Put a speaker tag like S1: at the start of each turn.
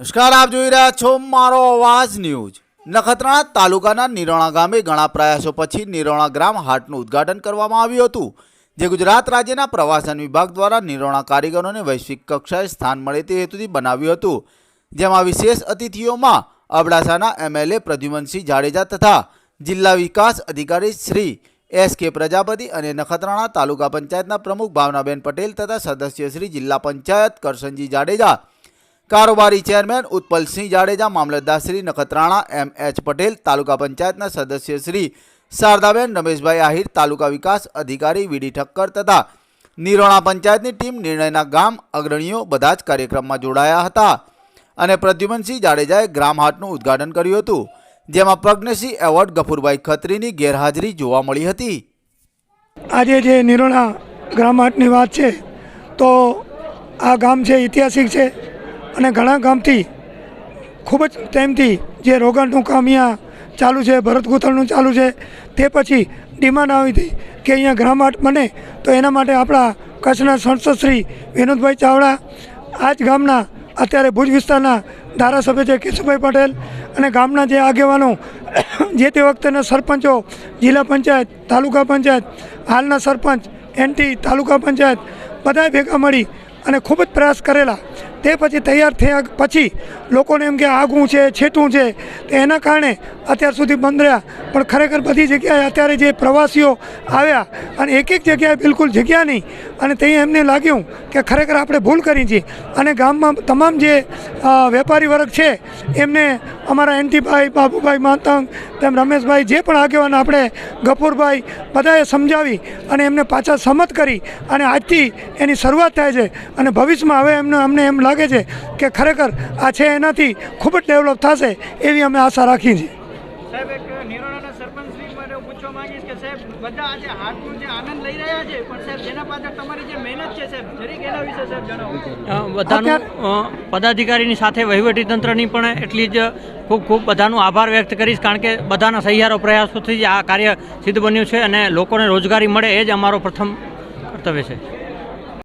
S1: નમસ્કાર, આપ જોઈ રહ્યા છો મારો અવાજ ન્યૂઝ. નખત્રાણા તાલુકાના નિરોણા ગામે ઘણા પ્રયાસો પછી નિરોણા ગ્રામ હાટનું ઉદ્ઘાટન કરવામાં આવ્યું હતું, જે ગુજરાત રાજ્યના પ્રવાસન વિભાગ દ્વારા નિરોણા કારીગરોને વૈશ્વિક કક્ષાએ સ્થાન મળે તે હેતુથી બનાવ્યું હતું. જેમાં વિશેષ અતિથિઓમાં અબડાસાના એમએલએ પ્રદ્યુમનસિંહ જાડેજા તથા જિલ્લા વિકાસ અધિકારી શ્રી એસ કે પ્રજાપતિ અને નખત્રાણા તાલુકા પંચાયતના પ્રમુખ ભાવનાબેન પટેલ તથા સદસ્ય શ્રી જિલ્લા પંચાયત કરશનજી જાડેજા કારોબારી ચેરમેન ઉત્પલસિંહ જાડેજા, મામલતદાર શ્રી નખત્રાણા, એમ એચ પટેલ, તાલુકા પંચાયતના સદસ્ય શ્રી શારદાબેન, રમેશભાઈ આહિર, તાલુકા વિકાસ અધિકારી વીડી ઠક્કર તથા નિરોણા પંચાયતની ટીમ નિર્ણયના ગામ અગ્રણીઓ બધા જ કાર્યક્રમમાં જોડાયા હતા. અને પ્રદ્યુમનસિંહ જાડેજાએ ગ્રામ હાટનું ઉદ્ઘાટન કર્યું હતું, જેમાં પ્રજ્ઞસિંહ એવોર્ડ, ગફુરભાઈ ખત્રીની ગેરહાજરી જોવા મળી હતી.
S2: આજે જે નિરોણા ગ્રામ હાટની વાત છે, તો આ ગામ છે ઐતિહાસિક છે. અને ઘણા ગામથી, ખૂબ જ ટાઈમથી જે રોગાણનું કામ અહીંયા ચાલુ છે, ભરત ગૂંથણનું ચાલુ છે, તે પછી ડિમાન્ડ આવી હતી કે અહીંયા ગ્રામ બને તો એના માટે આપણા કચ્છના સંસદ શ્રી વિનોદભાઈ ચાવડા, આ જ ગામના અત્યારે ભુજ વિસ્તારના ધારાસભ્ય છે કેશુભાઈ પટેલ અને ગામના જે આગેવાનો, જે તે વખતેના સરપંચો, જિલ્લા પંચાયત, તાલુકા પંચાયત, હાલના સરપંચ એનટી તાલુકા પંચાયત બધાએ ભેગા મળી અને ખૂબ જ પ્રયાસ કરેલા. તે પછી તૈયાર થયા પછી લોકોને એમ કે આગું છે, છેટું છે. તો એના કારણે અત્યાર સુધી બંધ રહ્યા. પણ ખરેખર બધી જગ્યાએ અત્યારે જે પ્રવાસીઓ આવ્યા અને એક એક જગ્યાએ બિલકુલ જગ્યા નહીં અને ત્યાં એમને લાગ્યું કે ખરેખર આપણે ભૂલ કરી છે. અને ગામમાં તમામ જે વેપારી વર્ગ છે, એમને અમારા એન્ટીભાઈ બાબુભાઈ માતંગ, તેમ રમેશભાઈ જે પણ આગેવાન આપણે ગફુરભાઈ બધાએ સમજાવી અને એમને પાછા સંમત કરી અને આજથી એની શરૂઆત થાય છે અને ભવિષ્યમાં હવે એમને, અમને એમ લાગે છે કે ખરેખર આ છે એનાથી ખૂબ જ ડેવલપ થશે એવી અમે આશા રાખી છીએ.
S3: માંગીશ કે સાહેબ બધા આજે હાથનું જે આનંદ લઈ રહ્યા છે પણ સાહેબ જેના પાછળ તમારી જે મહેનત છે સાહેબ જરીક એના વિશે સાહેબ જણાવો.
S4: બધાનું પદાધિકારીની સાથે વહીવટીતંત્રની પણ એટલી જ ખૂબ ખૂબ બધાનો આભાર વ્યક્ત કરીશ કારણ કે બધાના સહિયારો પ્રયાસોથી જ આ કાર્ય સિદ્ધ બન્યું છે અને લોકોને રોજગારી મળે એ જ અમારો પ્રથમ કર્તવ્ય છે.